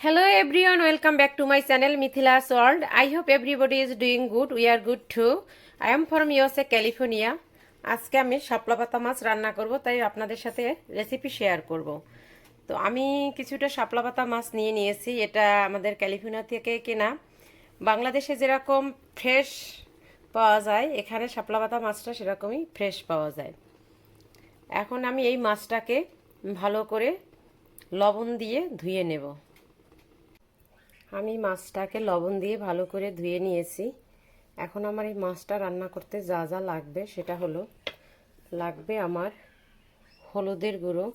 Hello everyone, welcome back to my channel Mithila's World. I hope everybody is doing good. We are good too. I am from USA, California. আজকে আমি শাপলা পাতা মাছ রান্না করব তাই আপনাদের সাথে রেসিপি শেয়ার করব তো আমি কিছুটা শাপলা পাতা মাছ নিয়ে নিয়েছি এটা আমাদের ক্যালিফোর্নিয়া থেকে কেনা বাংলাদেশে যেরকম ফ্রেশ পাওয়া যায় এখানে শাপলা পাতা মাছটা সেরকমই ফ্রেশ পাওয়া যায় এখন আমি এই মাছটাকে ভালো করে লবণ দিয়ে ধুয়ে নেব আমি মাছটাকে লবণ দিয়ে ভালো করে ধুয়ে নিয়েছি। এখন আমার এই মাছটা রান্না করতে যা যা লাগবে সেটা হলো, লাগবে আমার হলুদের গুঁড়ো,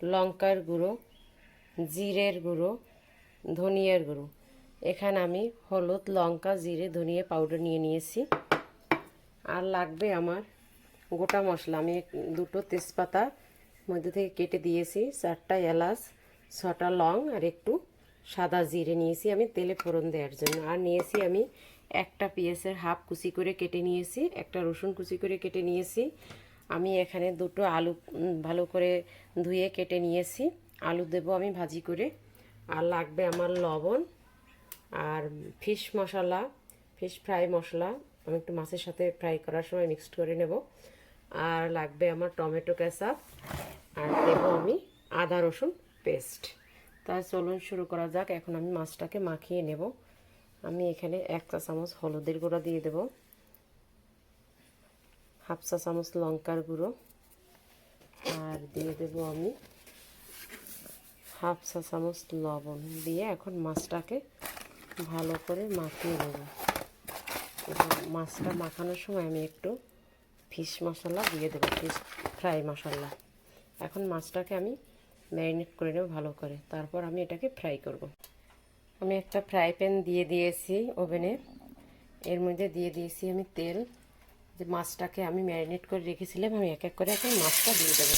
লঙ্কার গুঁড়ো, জিরের গুঁড়ো, ধনিয়ার গুঁড়ো। এখানে আমি হলুদ, লঙ্কা, জিরে, ধনিয়া পাউডার নিয়ে নিয়েছি। আর লাগবে আমার গোটা মশলা। আমি দুটো তেজপাতা মধ্যে থেকে কেটে দিয়েছি, চারটা এলাচ, ছটা লং আর একটু সাদা জিরে নিয়েছি আমি, তেলে ফোড়ন দেওয়ার জন্য। আর নিয়েছি আমি একটা পেঁয়াজের হাফ কুচি করে কেটে নিয়েছি, একটা রসুন কুচি করে কেটে নিয়েছি। আমি এখানে দুটো আলু ভালো করে ধুয়ে কেটে নিয়েছি। আলু দেবো আমি ভাজি করে। আর লাগবে আমার লবণ আর ফিশ মশলা, ফিশ ফ্রাই মশলা। আমি একটু মাছের সাথে ফ্রাই করার সময় মিক্সড করে নেব। আর লাগবে আমার টমেটো কেচাপ। আর দেবো আমি আদা রসুন পেস্ট। তাই চলুন শুরু করা যাক। এখন আমি মাছটাকে মাখিয়ে নেব। আমি এখানে এক চা চামচ হলুদের গুঁড়ো দিয়ে দেব। হাফ চা চামচ লঙ্কার গুঁড়ো। আর দিয়ে দেব আমি হাফ চা চামচ লবণ দিয়ে এখন মাছটাকে ভালো করে মাখিয়ে নেব। মাছটা মাখানোর সময় আমি একটু ফিশ মশলা দিয়ে দেবো, ফিশ ফ্রাই মশলা। এখন মাছটাকে আমি ম্যারিনেট করে নেব, ভালো করে। তারপর আমি এটাকে ফ্রাই করব। আমি একটা ফ্রাই প্যান দিয়ে দিয়েছি ওভেনে। এর মধ্যে দিয়ে দিয়েছি আমি তেল। যে মাছটাকে আমি ম্যারিনেট করে রেখেছিলাম, আমি এক এক করে এখন মাছটা দিয়ে দেবো।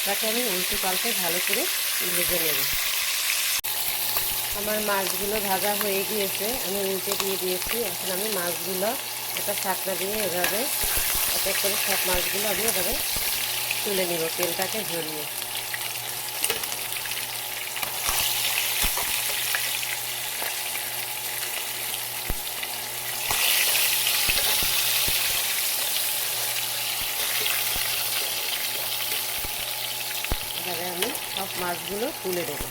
মাছটাকে আমি উল্টে পাল্টে ভালো করে ভেজে নেব। আমার মাছগুলো ভাজা হয়ে গিয়েছে, আমি উল্টে দিয়ে দিয়েছি। এখন আমি মাছগুলো একটা ছাকনা দিয়ে এভাবে এক এক করে সব মাছগুলো আমি এভাবে তুলে নিব, তেলটাকে ঝরিয়ে। এভাবে আমি সব মাছগুলো তুলে দেবো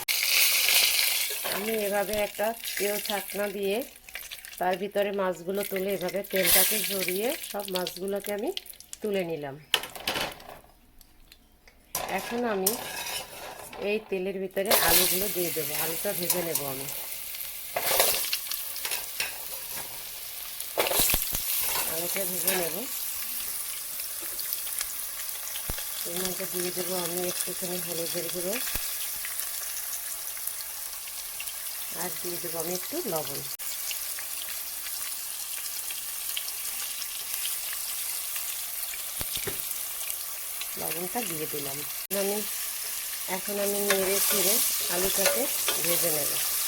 আমি এভাবে একটা তেল ছাকনা দিয়ে তার ভিতরে মাছগুলো তুলে এভাবে তেলটাকে ঝরিয়ে সব মাছগুলোকে আমি তুলে নিলাম। এখন আমি এই তেলের ভিতরে আলুগুলো দিয়ে দেবো। আলুটা ভেজে নেব আমি। আলুটা ভেজে নেব। এর দিয়ে দেবো আমি একটুখানি হলুদের গুঁড়ো। আর দিয়ে দেবো আমি একটু লবণ। লবণটা দিয়ে দিলাম। আমি এখন আমি নেড়ে ফিরে আলুটাকে ভেজে নেব।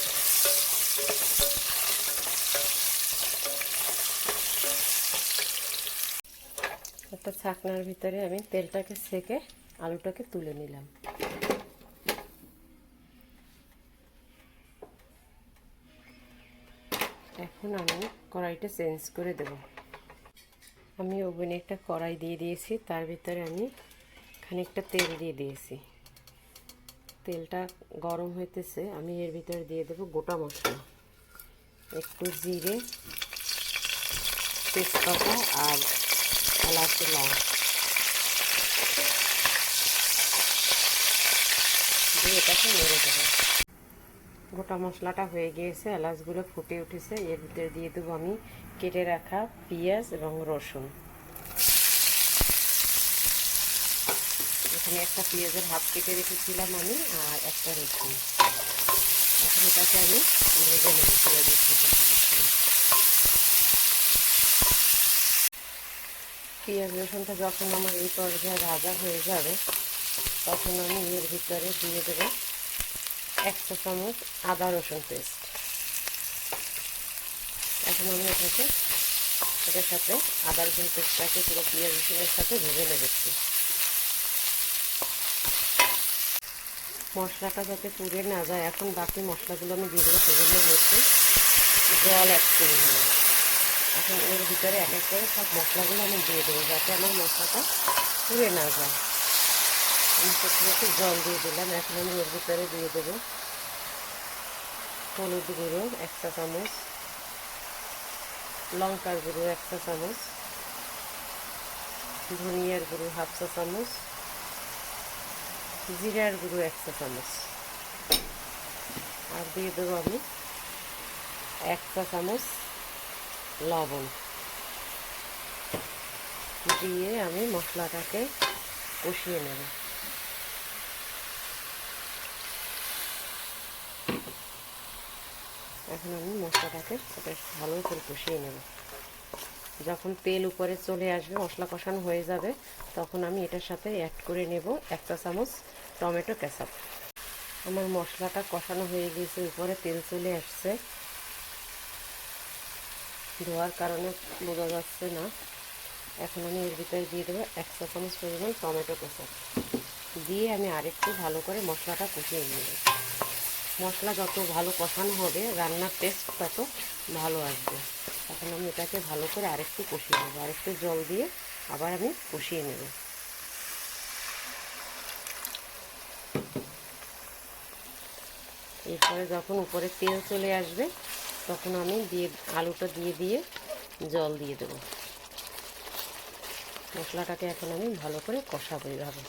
একটা ছাকনার ভিতরে আমি তেলটাকে সেকে আলুটাকে তুলে নিলাম। এখন আমি কড়াইটা চেঞ্জ করে দেব। আমি ওভেনে একটা কড়াই দিয়ে দিয়েছি, তার ভিতরে আমি খানিকটা তেল দিয়ে দিয়েছি। তেলটা গরম হইতেছে, আমি এর ভিতরে দিয়ে দেব গোটা মশলা। একটু জিরে, তেজপাতা আর এলাচ লং দিয়ে এটাকে নেড়ে দেবো। গোটা মশলাটা হয়ে গিয়েছে, এলাচগুলো ফুটে উঠেছে। এর ভিতরে দিয়ে দেবো আমি কেটে রাখা পেঁয়াজ এবং রসুন। এখানে একটা পেঁয়াজের হাফ কেটে রেখেছিলাম আমি আর একটা রসুন। এখন এটাকে আমি ভেজে নেব, পেঁয়াজের পেঁয়াজ রসুনটা যখন আমার এই পর্যায়ে ভাজা হয়ে যাবে, তখন আমি এর ভিতরে দিয়ে দেবো এক চা চামচ আদা রসুন পেস্ট। এখন আমি এটাকে, এটার সাথে আদা রসুন পেস্টটাকে পুরো পেঁয়াজ রসুনের সাথে ভেজে নেবেছি মশলাটা যাতে পুড়ে না যায়, এখন বাকি মশলাগুলো আমি দিয়ে দেবো সেগুলো হচ্ছে জল অ্যাড করে এখন এর ভিতরে এক এক করে সব মশলাগুলো আমি দিয়ে দেবো যাতে আমার মশলাটা পুড়ে না যায়। আমি প্রথমে একটু জল দিয়ে দিলাম। এখন আমি এর ভিতরে দিয়ে দেবো হলুদ গুঁড়ো এক চা চামচ, লঙ্কার গুঁড়ো এক চা চামচ, ধনিয়ার গুঁড়ো হাফ চা চামচ, জিরার গুঁড়ো এক চা চামচ। আর দিয়ে দেবো আমি এক চা চামচ লবণ। দিয়ে আমি মশলাটাকে কষিয়ে নেব। এখন আমি মশলাটাকে ভালো করে কষিয়ে নেব। যখন তেল উপরে চলে আসবে, মশলা কষানো হয়ে যাবে, তখন আমি এটার সাথে অ্যাড করে নেব একটা চামচ টমেটো কেচাপ। আমার মশলাটা কষানো হয়ে গেছে, উপরে তেল চলে আসছে। ধোয়ার কারণে বোঝা যাচ্ছে না। এখন আমি এর ভিতরে দিয়ে দেবো এক চামচ পরিমাণ টমেটো কষা। দিয়ে আমি আরেকটু ভালো করে মশলাটা কষিয়ে নেব। মশলা যত ভালো কষানো হবে, রান্নার টেস্ট তত ভালো আসবে। এখন আমি এটাকে ভালো করে আরেকটু কষিয়ে নেব। আরেকটু জল দিয়ে আবার আমি কষিয়ে নেব। এরপরে যখন উপরে তেল চলে আসবে তখন আমি দিয়ে, আলুটা দিয়ে দিয়ে জল দিয়ে দেবো। মশলাটাকে এখন আমি ভালো করে কষাবো এইভাবে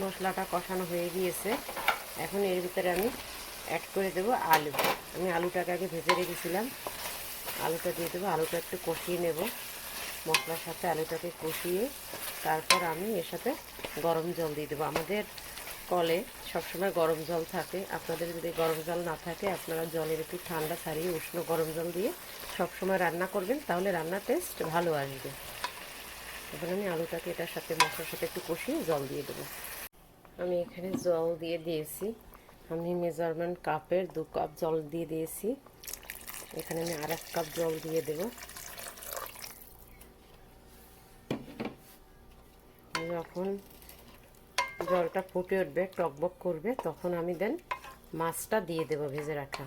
মশলাটা কষানো হয়ে গিয়েছে। এখন এর ভিতরে আমি অ্যাড করে দেবো আলু। আমি আলুটাকে আগে ভেজে রেখেছিলাম। আলুটা দিয়ে দেবো, আলুটা একটু কষিয়ে নেব। মশলার সাথে আলুটাকে কষিয়ে তারপর আমি এর সাথে গরম জল দিয়ে দেবো। আমাদের কলে সবসময় গরম জল থাকে। আপনাদের যদি গরম জল না থাকে, আপনারা জলের একটু ঠান্ডা ছাড়িয়ে উষ্ণ গরম জল দিয়ে সবসময় রান্না করবেন, তাহলে রান্নার টেস্ট ভালো আসবে। এবার আমি আলুটাকে এটার সাথে, মশলার সাথে একটু কষিয়ে জল দিয়ে দেবো। আমি এখানে জল দিয়ে দিয়েছি। আমি মেজারমেন্ট কাপের দু কাপ জল দিয়ে দিয়েছি। এখানে আমি আর এক কাপ জল দিয়ে দেব। যখন জলটা ফুটে উঠবে, টকবক করবে, তখন আমি দেন মাছটা দিয়ে দেব ভেজে রাখা।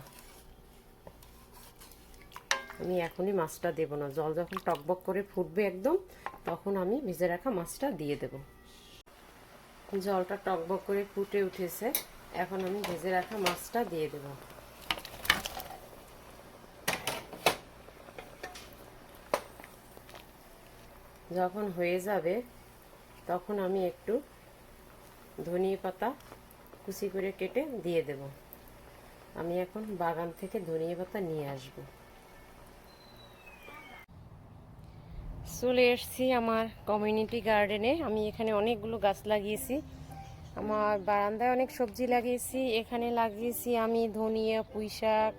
আমি এখনই মাছটা দেব না। জল যখন টকবক করে ফুটবে একদম, তখন আমি ভেজে রাখা মাছটা দিয়ে দেবো। জলটা টকবক করে ফুটে উঠেছে, এখন আমি ভেজে রাখা মাছটা দিয়ে দেব। যখন হয়ে যাবে, তখন আমি একটু ধনিয়া পাতা কুচি করে কেটে দিয়ে দেব। আমি এখন বাগান থেকে ধনিয়া পাতা নিয়ে আসব। চলে এসেছি আমার কমিউনিটি গার্ডেনে। আমি এখানে অনেকগুলো গাছ লাগিয়েছি। আমার বারান্দায় অনেক সবজি লাগিয়েছি। এখানে লাগিয়েছি আমি ধনিয়া পুঁই শাক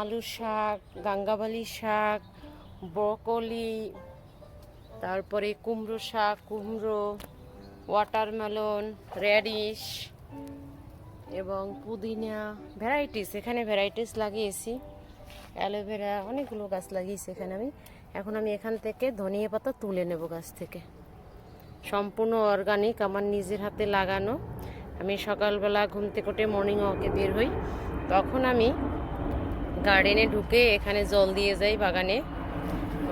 আলু শাক, গাঙ্গাবালি শাক, ব্রকলি, তারপরে কুমড়ো শাক, কুমড়ো ওয়াটারমেলন র্যাডিশ এবং পুদিনা ভ্যারাইটিস এখানে ভ্যারাইটিস লাগিয়েছি। অ্যালোভেরা, অনেকগুলো গাছ লাগিয়েছি এখানে আমি। এখন আমি এখান থেকে ধনিয়া পাতা তুলে নেব গাছ থেকে। সম্পূর্ণ অর্গানিক আমার নিজের হাতে লাগানো। আমি সকালবেলা ঘুম থেকে উঠে মর্নিং ওয়াকে বের হই। তখন আমি গার্ডেনে ঢুকে এখানে জল দিয়ে যাই বাগানে।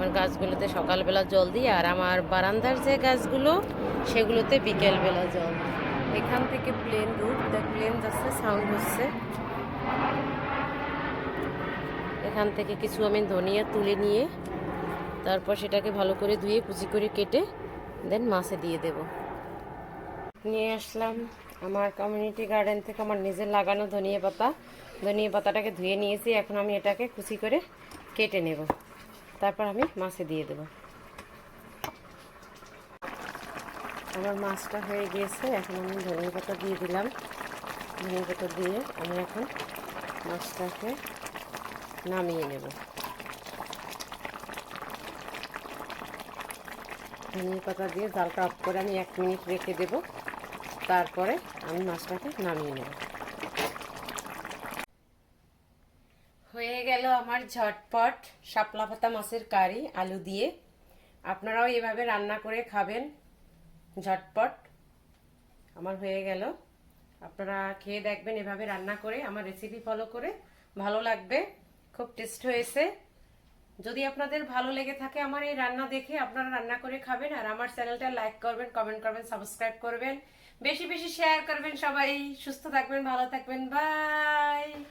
আমার গাছগুলোতে সকালবেলা জল দিই, আর আমার বারান্দার যে গাছগুলো, সেগুলোতে বিকেলবেলা জল এখান থেকে প্লেন রুট দ্য প্লেন যাচ্ছে সাউন্ড হচ্ছে। এখান থেকে কিছু আমি ধনিয়া তুলে নিয়ে, তারপর সেটাকে ভালো করে ধুয়ে, কুচি করে কেটে দেন মাছে দিয়ে দেব। নিয়ে আসলাম আমার কমিউনিটি গার্ডেন থেকে আমার নিজের লাগানো ধনিয়া পাতা। ধনিয়া পাতাটাকে ধুয়ে নিয়েছি, এখন আমি এটাকে কুচি করে কেটে নেব। তারপর আমি মাছে দিয়ে দেব। আমার মাছটা হয়ে গিয়েছে, এখন আমি ধনে পাতা দিয়ে দিলাম। ধনে পাতা দিয়ে আমি এখন মাছটাকে নামিয়ে নেব। ধনে পাতা দিয়ে জালটা অফ করে আমি এক মিনিট রেখে দেব। তারপরে আমি মাছটাকে নামিয়ে নেব। গেল আমার ঝটপট শাপলা পাতা মাছের কারি, আলু দিয়ে। আপনারাও এভাবে রান্না করে খাবেন। ঝটপট। আমার হয়ে গেল। আপনারা খেয়ে দেখবেন এভাবে রান্না করে, আমার রেসিপি ফলো করে। ভালো লাগবে। খুব টেস্ট হয়েছে। যদি আপনাদের ভালো লেগে থাকে আমার এই রান্না দেখে, আপনারা রান্না করে খাবেন। আর আমার চ্যানেলটা লাইক করবেন কমেন্ট করবেন সাবস্ক্রাইব করবেন। বেশি বেশি শেয়ার করবেন সবাই। সুস্থ থাকবেন, ভালো থাকবেন। বাই